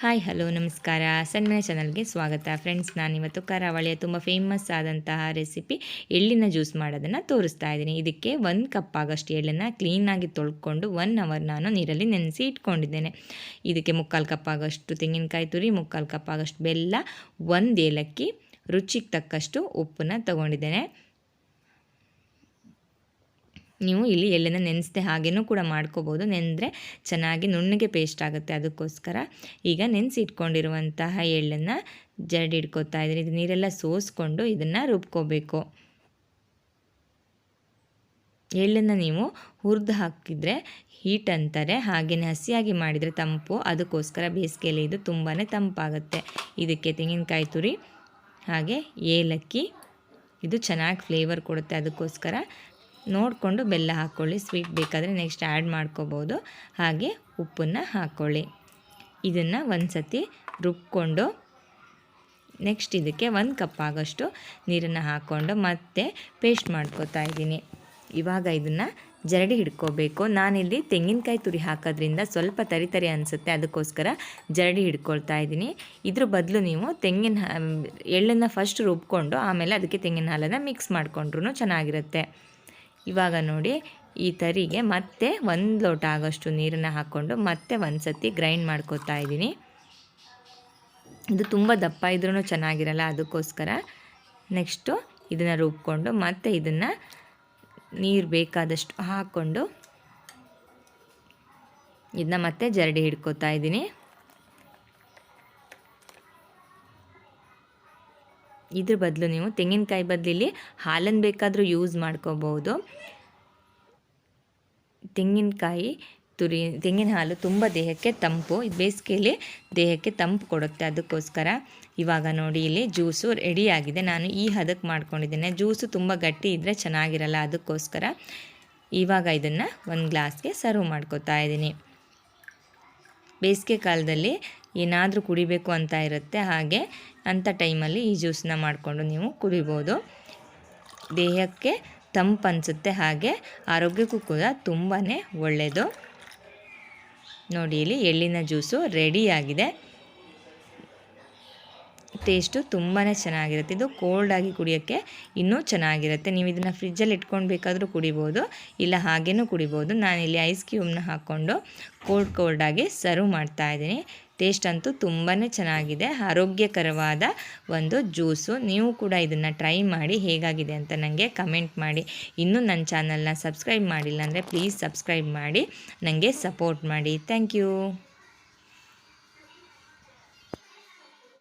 Hi hello ನಮಸ್ಕಾರ. ಸಣ್ಣ ಚಾನಲ್ಗೆ ಸ್ವಾಗತ. ಫ್ರೆಂಡ್ಸ್ ನಾನಿವತ್ತು ಕರಾವಳಿಯ ತುಂಬ ಫೇಮಸ್ ಆದಂತಹ ರೆಸಿಪಿ ಎಳ್ಳಿನ ಜ್ಯೂಸ್ ಮಾಡೋದನ್ನು ತೋರಿಸ್ತಾ ಇದ್ದೀನಿ. ಇದಕ್ಕೆ ಒಂದು ಕಪ್ ಆಗೋಷ್ಟು ಎಳ್ಳನ್ನು ಕ್ಲೀನಾಗಿ ತೊಳ್ಕೊಂಡು ಒನ್ ಅವರ್ ನಾನು ನೀರಲ್ಲಿ ನೆನೆಸಿ ಇಟ್ಕೊಂಡಿದ್ದೇನೆ. ಇದಕ್ಕೆ ಮುಕ್ಕಾಲು ಕಪ್ ಆಗಷ್ಟು ತೆಂಗಿನಕಾಯಿ ತುರಿ, ಮುಕ್ಕಾಲು ಕಪ್ ಆಗಷ್ಟು ಬೆಲ್ಲ, ಒಂದು ಏಲಕ್ಕಿ, ರುಚಿಗೆ ತಕ್ಕಷ್ಟು ಉಪ್ಪನ್ನು ತಗೊಂಡಿದ್ದೇನೆ. ನೀವು ಇಲ್ಲಿ ಎಳ್ಳನ್ನು ನೆನೆಸ್ದೆ ಹಾಗೇನೂ ಕೂಡ ಮಾಡ್ಕೋಬೋದು. ನೆನೆದ್ರೆ ಚೆನ್ನಾಗಿ ನುಣ್ಣಗೆ ಪೇಸ್ಟ್ ಆಗುತ್ತೆ ಅದಕ್ಕೋಸ್ಕರ. ಈಗ ನೆನೆಸಿ ಇಟ್ಕೊಂಡಿರುವಂತಹ ಎಳ್ಳನ್ನು ಜರಡಿ ಇಟ್ಕೋತಾ ಇದ್ದೀನಿ ಇದು ನೀರೆಲ್ಲ ಸೋಸ್ಕೊಂಡು ಇದನ್ನು ರುಬ್ಕೋಬೇಕು. ಎಳ್ಳನ್ನು ನೀವು ಹುರಿದು ಹಾಕಿದರೆ ಹೀಟ್ ಅಂತಾರೆ. ಹಾಗೆಯೇ ಹಸಿಯಾಗಿ ಮಾಡಿದರೆ ತಂಪು. ಅದಕ್ಕೋಸ್ಕರ ಬೇಸಿಗೆಯಲ್ಲಿ ಇದು ತುಂಬಾ ತಂಪಾಗುತ್ತೆ. ಇದಕ್ಕೆ ತೆಂಗಿನಕಾಯಿ ತುರಿ, ಹಾಗೆ ಏಲಕ್ಕಿ. ಇದು ಚೆನ್ನಾಗಿ ಫ್ಲೇವರ್ ಕೊಡುತ್ತೆ ಅದಕ್ಕೋಸ್ಕರ. ನೋಡಿಕೊಂಡು ಬೆಲ್ಲ ಹಾಕ್ಕೊಳ್ಳಿ ಸ್ವೀಟ್ ಬೇಕಾದರೆ ನೆಕ್ಸ್ಟ್ ಆ್ಯಡ್ ಮಾಡ್ಕೋಬೋದು. ಹಾಗೆ ಉಪ್ಪನ್ನು ಹಾಕ್ಕೊಳ್ಳಿ ಇದನ್ನು ಒಂದು ಸತಿ ರುಬ್ಕೊಂಡು ನೆಕ್ಸ್ಟ್ ಇದಕ್ಕೆ ಒಂದು ಕಪ್ ಆಗೋಷ್ಟು ನೀರನ್ನು ಹಾಕ್ಕೊಂಡು ಮತ್ತೆ ಪೇಸ್ಟ್ ಮಾಡ್ಕೋತಾ ಇದ್ದೀನಿ. ಇವಾಗ ಇದನ್ನು ಜರಡಿ ಹಿಡ್ಕೋಬೇಕು. ನಾನಿಲ್ಲಿ ತೆಂಗಿನಕಾಯಿ ತುರಿ ಹಾಕೋದ್ರಿಂದ ಸ್ವಲ್ಪ ತರಿತರಿ ತರಿ ಅನಿಸುತ್ತೆ. ಅದಕ್ಕೋಸ್ಕರ ಜರಡಿ ಹಿಡ್ಕೊಳ್ತಾ ಇದ್ದೀನಿ. ಇದ್ರ ಬದಲು ನೀವು ತೆಂಗಿನ ಎಳ್ಳನ್ನು ಫಸ್ಟ್ ರುಬ್ಕೊಂಡು ಆಮೇಲೆ ಅದಕ್ಕೆ ತೆಂಗಿನ ಹಾಲನ್ನು ಮಿಕ್ಸ್ ಮಾಡಿಕೊಂಡ್ರೂ ಚೆನ್ನಾಗಿರುತ್ತೆ. ಇವಾಗ ನೋಡಿ ಈ ತರಿಗೆ ಮತ್ತೆ ಒಂದು ಲೋಟ ಆಗೋಷ್ಟು ನೀರನ್ನು ಹಾಕ್ಕೊಂಡು ಮತ್ತೆ ಒಂದು ಸತಿ ಗ್ರೈಂಡ್ ಮಾಡ್ಕೋತಾ ಇದ್ದೀನಿ. ಇದು ತುಂಬ ದಪ್ಪ ಇದ್ರೂ ಚೆನ್ನಾಗಿರಲ್ಲ ಅದಕ್ಕೋಸ್ಕರ. ನೆಕ್ಸ್ಟು ಇದನ್ನು ರುಬ್ಕೊಂಡು ಮತ್ತೆ ಇದನ್ನು ನೀರು ಬೇಕಾದಷ್ಟು ಹಾಕ್ಕೊಂಡು ಇದನ್ನ ಮತ್ತೆ ಜರಡಿ ಹಿಡ್ಕೋತಾ ಇದ್ದೀನಿ. ಇದ್ರ ಬದಲು ನೀವು ತೆಂಗಿನಕಾಯಿ ಬದಲಿಲಿ ಹಾಲನ್ನು ಬೇಕಾದರೂ ಯೂಸ್ ಮಾಡ್ಕೋಬೋದು. ತೆಂಗಿನಕಾಯಿ ತುರಿ, ತೆಂಗಿನ ಹಾಲು ತುಂಬ ದೇಹಕ್ಕೆ ತಂಪು ಬೇಸಿಗೆಯಲ್ಲಿ ದೇಹಕ್ಕೆ ತಂಪು ಕೊಡುತ್ತೆ ಅದಕ್ಕೋಸ್ಕರ. ಇವಾಗ ನೋಡಿ, ಇಲ್ಲಿ ಜ್ಯೂಸು ರೆಡಿಯಾಗಿದೆ ನಾನು ಈ ಹದಕ್ಕೆ ಮಾಡ್ಕೊಂಡಿದ್ದೇನೆ. ಜ್ಯೂಸು ತುಂಬ ಗಟ್ಟಿ ಇದ್ದರೆ ಚೆನ್ನಾಗಿರಲ್ಲ ಅದಕ್ಕೋಸ್ಕರ. ಇವಾಗ ಇದನ್ನು ಒಂದು ಗ್ಲಾಸ್ಗೆ ಸರ್ವ್ ಮಾಡ್ಕೋತಾ ಇದ್ದೀನಿ. ಬೇಸಿಗೆ ಕಾಲದಲ್ಲಿ ಏನಾದರೂ ಕುಡಿಬೇಕು ಅಂತ ಇರುತ್ತೆ, ಹಾಗೆ ಅಂಥ ಟೈಮಲ್ಲಿ ಈ ಜ್ಯೂಸನ್ನ ಮಾಡಿಕೊಂಡು ನೀವು ಕುಡಿಬೋದು. ದೇಹಕ್ಕೆ ತಂಪು ಅನಿಸುತ್ತೆ, ಹಾಗೆ ಆರೋಗ್ಯಕ್ಕೂ ಕೂಡ ತುಂಬಾ ಒಳ್ಳೆಯದು ನೋಡಿ, ಇಲ್ಲಿ ಎಳ್ಳಿನ ಜ್ಯೂಸು ರೆಡಿಯಾಗಿದೆ. ಟೇಸ್ಟು ತುಂಬಾ ಚೆನ್ನಾಗಿರುತ್ತೆ. ಇದು ಕೋಲ್ಡಾಗಿ ಕುಡಿಯೋಕ್ಕೆ ಇನ್ನೂ ಚೆನ್ನಾಗಿರುತ್ತೆ. ನೀವು ಇದನ್ನು ಫ್ರಿಜ್ಜಲ್ಲಿ ಇಟ್ಕೊಂಡು ಬೇಕಾದರೂ ಕುಡಿಬೋದು, ಇಲ್ಲ ಹಾಗೇನೂ ಕುಡಿಬೋದು. ನಾನಿಲ್ಲಿ ಐಸ್ ಕ್ಯೂಬ್ನ ಹಾಕ್ಕೊಂಡು ಕೋಲ್ಡ್ ಕೋಲ್ಡಾಗಿ ಸರ್ವ್ ಮಾಡ್ತಾ ಇದ್ದೀನಿ. ಟೇಸ್ಟ್ ಅಂತೂ ತುಂಬಾ ಚೆನ್ನಾಗಿದೆ. ಆರೋಗ್ಯಕರವಾದ ಒಂದು ಜ್ಯೂಸು. ನೀವು ಕೂಡ ಇದನ್ನು ಟ್ರೈ ಮಾಡಿ ಹೇಗಾಗಿದೆ ಅಂತ ನನಗೆ ಕಮೆಂಟ್ ಮಾಡಿ. ಇನ್ನೂ ನನ್ನ ಚಾನಲ್ನ ಸಬ್ಸ್ಕ್ರೈಬ್ ಮಾಡಿಲ್ಲ ಅಂದರೆ ಪ್ಲೀಸ್ ಸಬ್ಸ್ಕ್ರೈಬ್ ಮಾಡಿ. ನನಗೆ ಸಪೋರ್ಟ್ ಮಾಡಿ. Thank you